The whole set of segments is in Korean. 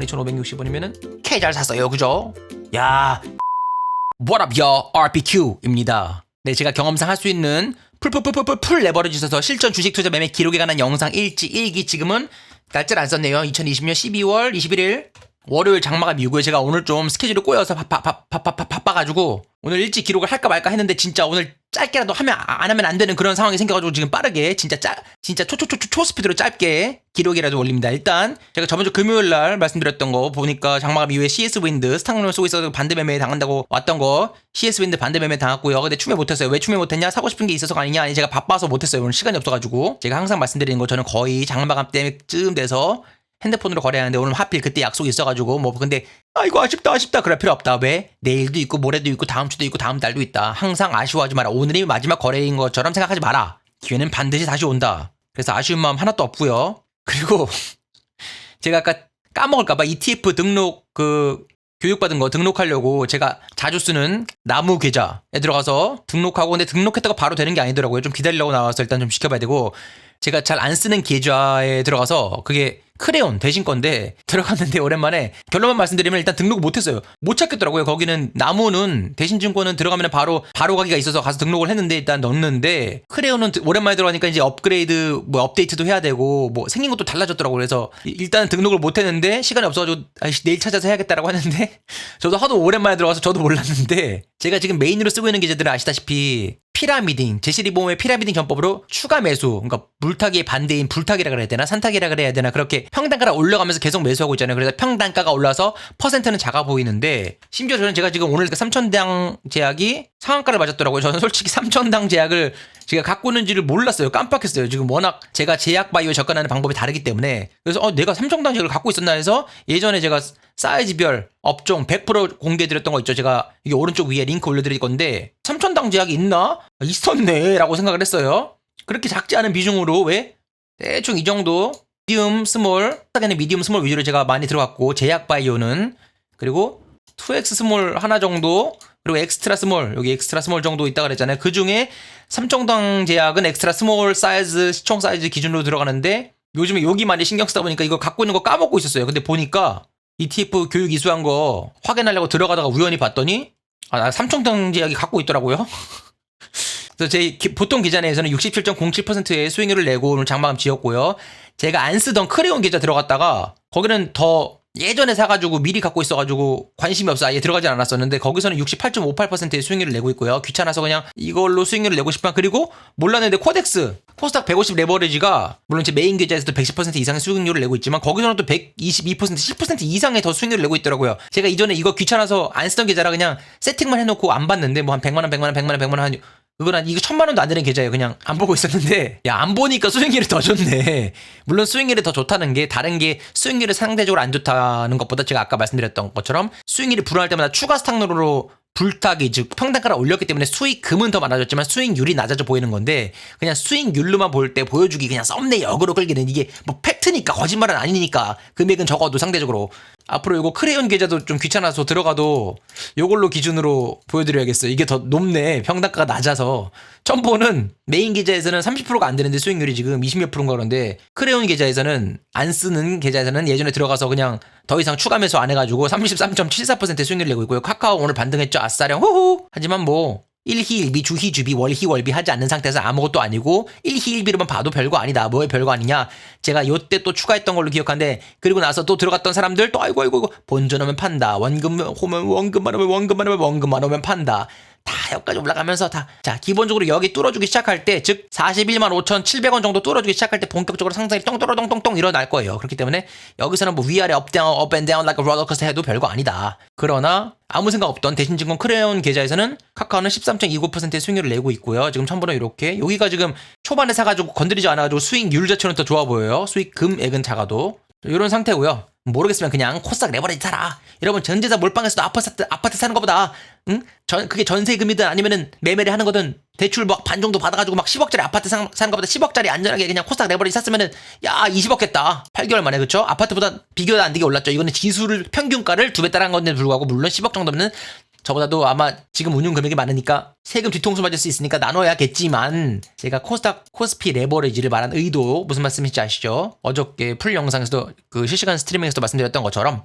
32,560원이면은 K 잘 샀어요. 그죠? 야, what up, yo, RPQ입니다. 네, 제가 경험상 할 수 있는 풀풀풀풀풀 풀 레버리지 있어서 실전 주식 투자 매매 기록에 관한 영상 일지 일기 지금은 날짜를 안 썼네요. 2020년 12월 21일 월요일 장마가 미고요. 제가 오늘 좀 스케줄이 꼬여서 바빠, 바빠, 바빠, 바빠가지고 오늘 일찍 기록을 할까 말까 했는데 진짜 오늘 짧게라도 하면 안 하면 안 되는 그런 상황이 생겨가지고 지금 빠르게 진짜 짜 진짜 초초초초 초스피드로 짧게 기록이라도 올립니다. 일단 제가 저번 주 금요일 날 말씀드렸던 거 보니까 장마감 이후에 CS 윈드 스탁론을 쏘고 있어서 반대 매매 당한다고 왔던 거 CS 윈드 반대 매매 당했고요. 근데 추매 못했어요. 왜 추매 못했냐? 사고 싶은 게 있어서가 아니냐? 아니 제가 바빠서 못했어요. 오늘 시간이 없어가지고 제가 항상 말씀드리는 거 저는 거의 장마감 때쯤 돼서 핸드폰으로 거래하는데 오늘 하필 그때 약속이 있어가지고 뭐 근데 아이고 아쉽다 아쉽다. 그럴 필요 없다. 왜? 내일도 있고 모레도 있고 다음 주도 있고 다음 달도 있다. 항상 아쉬워하지 마라. 오늘이 마지막 거래인 것처럼 생각하지 마라. 기회는 반드시 다시 온다. 그래서 아쉬운 마음 하나도 없고요. 그리고 제가 아까 까먹을까봐 ETF 등록 그 교육받은 거 등록하려고 제가 자주 쓰는 나무 계좌에 들어가서 등록하고 근데 등록했다가 바로 되는 게 아니더라고요. 좀 기다리려고 나와서 일단 좀 지켜봐야 되고 제가 잘 안 쓰는 계좌에 들어가서 그게 크레온 대신 건데 들어갔는데 오랜만에 결론만 말씀드리면 일단 등록 못했어요. 못 찾겠더라고요. 거기는 나무는 대신증권은 들어가면 바로 바로 가기가 있어서 가서 등록을 했는데 일단 넣었는데 크레온은 오랜만에 들어가니까 이제 업그레이드 뭐 업데이트도 해야 되고 뭐 생긴 것도 달라졌더라고요. 그래서 일단 등록을 못했는데 시간이 없어가지고 내일 찾아서 해야겠다라고 했는데 저도 하도 오랜만에 들어가서 저도 몰랐는데 제가 지금 메인으로 쓰고 있는 계좌들은 아시다시피 피라미딩, 제시리보험의 피라미딩 전법으로 추가 매수, 그러니까 물타기의 반대인 불타기라 그래야 되나 산타기라 그래야 되나 그렇게 평단가를 올려가면서 계속 매수하고 있잖아요. 그래서 평단가가 올라서 퍼센트는 작아 보이는데 심지어 저는 제가 지금 오늘 3천당 제약이 상한가를 맞았더라고요. 저는 솔직히 3천당 제약을 제가 갖고 있는지를 몰랐어요. 깜빡했어요. 지금 워낙 제가 제약 바이오에 접근하는 방법이 다르기 때문에 그래서 어 내가 3천당 제약을 갖고 있었나 해서 예전에 제가 사이즈별 업종 100% 공개해드렸던 거 있죠. 제가 이게 오른쪽 위에 링크 올려드릴 건데 3천당 제약이 있나? 아, 있었네 라고 생각을 했어요. 그렇게 작지 않은 비중으로 왜? 대충 이 정도 미디움 스몰 딱에는 미디움 스몰 위주로 제가 많이 들어갔고 제약 바이오는 그리고 2X 스몰 하나 정도 그리고 엑스트라 스몰 여기 엑스트라 스몰 정도 있다 그랬잖아요. 그 중에 삼청당 제약은 엑스트라 스몰 사이즈 시총 사이즈 기준으로 들어가는데 요즘에 여기 많이 신경 쓰다 보니까 이거 갖고 있는 거 까먹고 있었어요. 근데 보니까 ETF 교육 이수한 거 확인하려고 들어가다가 우연히 봤더니 아, 나 삼청당 제약이 갖고 있더라고요. 그래서 제 기- 보통 계좌 내에서는 67.07%의 수익률을 내고 오늘 장마감 지었고요. 제가 안 쓰던 크레온 계좌 들어갔다가 거기는 더 예전에 사가지고 미리 갖고 있어가지고 관심이 없어 아예 들어가지 않았었는데 거기서는 68.58%의 수익률을 내고 있고요. 귀찮아서 그냥 이걸로 수익률을 내고 싶다. 그리고 몰랐는데 코덱스 코스닥 150 레버리지가 물론 제 메인 계좌에서도 110% 이상의 수익률을 내고 있지만 거기서는 또 122% 10% 이상의 더 수익률을 내고 있더라고요. 제가 이전에 이거 귀찮아서 안 쓰던 계좌라 그냥 세팅만 해놓고 안 봤는데 뭐 한 100만 원, 100만 원, 100만 원, 100만 원 한 그건 한 이거 천만 원도 안 되는 계좌예요. 그냥 안 보고 있었는데 야 안 보니까 수익률이 더 좋네. 물론 수익률이 더 좋다는 게 다른 게 수익률이 상대적으로 안 좋다는 것보다 제가 아까 말씀드렸던 것처럼 수익률이 불안할 때마다 추가 스탁률로 불타기 즉 평단가를 올렸기 때문에 수익금은 더 많아졌지만 수익률이 낮아져 보이는 건데 그냥 수익률로만 볼 때 보여주기 그냥 썸네 역으로 끌기는 이게 뭐 팩트니까 거짓말은 아니니까 금액은 적어도 상대적으로 앞으로 이거 크레용 계좌도 좀 귀찮아서 들어가도 요걸로 기준으로 보여드려야겠어요. 이게 더 높네. 평단가가 낮아서. 첨보는 메인 계좌에서는 30%가 안 되는데 수익률이 지금 20몇 프로인가 그런데 크레용 계좌에서는 안 쓰는 계좌에서는 예전에 들어가서 그냥 더 이상 추가 매수 안 해가지고 33.74%의 수익률을 내고 있고요. 카카오 오늘 반등했죠. 아싸령 호호. 하지만 뭐 일희일비 주희 주비 월희 월비 하지 않는 상태에서 아무것도 아니고 일희일비로만 봐도 별거 아니다. 뭐에 별거 아니냐. 제가 요때 또 추가했던 걸로 기억하는데 그리고 나서 또 들어갔던 사람들 또 아이고 아이고 아이고 본전 오면 판다. 원금 오면 원금만 오면 원금만 오면 원금만 오면 판다. 다 여기까지 올라가면서 다 자 기본적으로 여기 뚫어주기 시작할 때 즉 41만 5,700원 정도 뚫어주기 시작할 때 본격적으로 상승이 똥똥똥똥똥 일어날 거예요. 그렇기 때문에 여기서는 뭐 위아래 업 다운 업앤 다운 like a rollercoaster 해도 별거 아니다. 그러나 아무 생각 없던 대신증권 크레온 계좌에서는 카카오는 13.29%의 수익률을 내고 있고요. 지금 첨부는 이렇게 여기가 지금 초반에 사가지고 건드리지 않아가지고 수익률 자체는 더 좋아 보여요. 수익 금액은 작아도 이런 상태고요. 모르겠으면 그냥 코스닥 레버리지 사라. 여러분 전재산 몰빵에서도 아파트, 아파트 사는 것보다 응? 전 그게 전세금이든 아니면은 매매를 하는 거든 대출 막 반 정도 받아가지고 막 10억짜리 아파트 사, 사는 것보다 10억짜리 안전하게 그냥 코스닥 레버리지 샀으면은 야 20억 했다. 8개월 만에 그쵸? 아파트보다 비교도 안 되게 올랐죠. 이거는 지수를 평균가를 두 배 따라한 건데 불구하고 물론 10억 정도면은 저보다도 아마 지금 운용 금액이 많으니까 세금 뒤통수 맞을 수 있으니까 나눠야겠지만 제가 코스닥 코스피 레버리지를 말한 의도 무슨 말씀인지 아시죠? 어저께 풀 영상에서도 그 실시간 스트리밍에서도 말씀드렸던 것처럼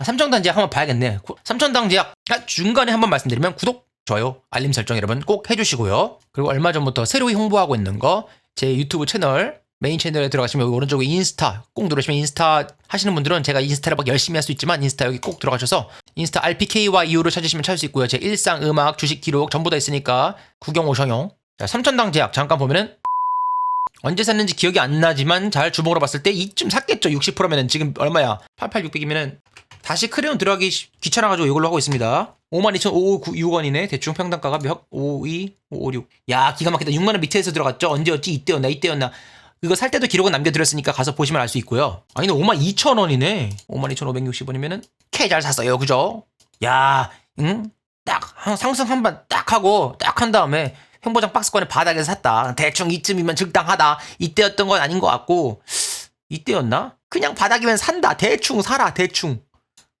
삼천당 제약 한번 봐야겠네. 구- 삼천당 제약 아, 중간에 한번 말씀드리면 구독, 좋아요, 알림 설정 여러분 꼭 해주시고요. 그리고 얼마 전부터 새로이 홍보하고 있는 거 제 유튜브 채널 메인 채널에 들어가시면 오른쪽에 인스타 꼭 누르시면 인스타 하시는 분들은 제가 인스타를 막 열심히 할 수 있지만 인스타 여기 꼭 들어가셔서 인스타 이후로 찾으시면 찾을 수 있고요. 제 일상 음악 주식 기록 전부 다 있으니까 구경 오셔요. 자, 삼천당 제약 잠깐 보면은 언제 샀는지 기억이 안 나지만 잘 주목으로 봤을 때 이쯤 샀겠죠. 60%면은 지금 얼마야? 88600이면은 다시 크레용 들어가기 시- 귀찮아가지고 이걸로 하고 있습니다. 52,596원이네. 대충 평당가가 몇? 52556. 야, 기가 막히다. 6만원 밑에서 들어갔죠? 언제였지? 이때였나? 이때였나? 이거 살 때도 기록은 남겨드렸으니까 가서 보시면 알 수 있고요. 아니, 52,000원이네. 52,560원이면은 개잘 샀어요. 그죠? 야, 응? 딱, 한- 상승 한 번 딱 하고, 딱 한 다음에 행보장 박스권의 바닥에서 샀다. 대충 이쯤이면 적당하다. 이때였던 건 아닌 것 같고, 이때였나? 그냥 바닥이면 산다. 대충 사라. 대충.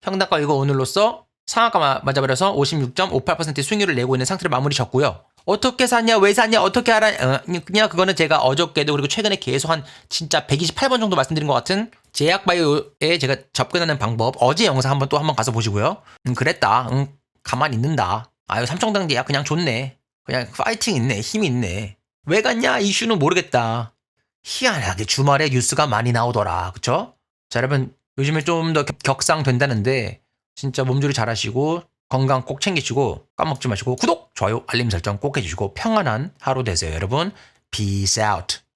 평당가 이거 오늘로써 상한가 마- 맞아버려서 56.58%의 수익률을 내고 있는 상태를 마무리 졌고요. 어떻게 샀냐, 왜 샀냐, 어떻게 알아, 어, 그거는 제가 어저께도 그리고 최근에 계속 한 진짜 128번 정도 말씀드린 것 같은 제약바이오에 제가 접근하는 방법 어제 영상 한번 또 한번 가서 보시고요. 음, 그랬다. 응, 가만히 있는다. 아유, 삼청당 제약 그냥 좋네. 그냥 파이팅 있네. 힘이 있네. 왜 갔냐? 이슈는 모르겠다. 희한하게 주말에 뉴스가 많이 나오더라. 그쵸? 자, 여러분, 요즘에 좀 더 격상된다는데, 진짜 몸조리 잘 하시고, 건강 꼭 챙기시고, 까먹지 마시고, 구독, 좋아요, 알림 설정 꼭 해주시고, 평안한 하루 되세요, 여러분. Peace out.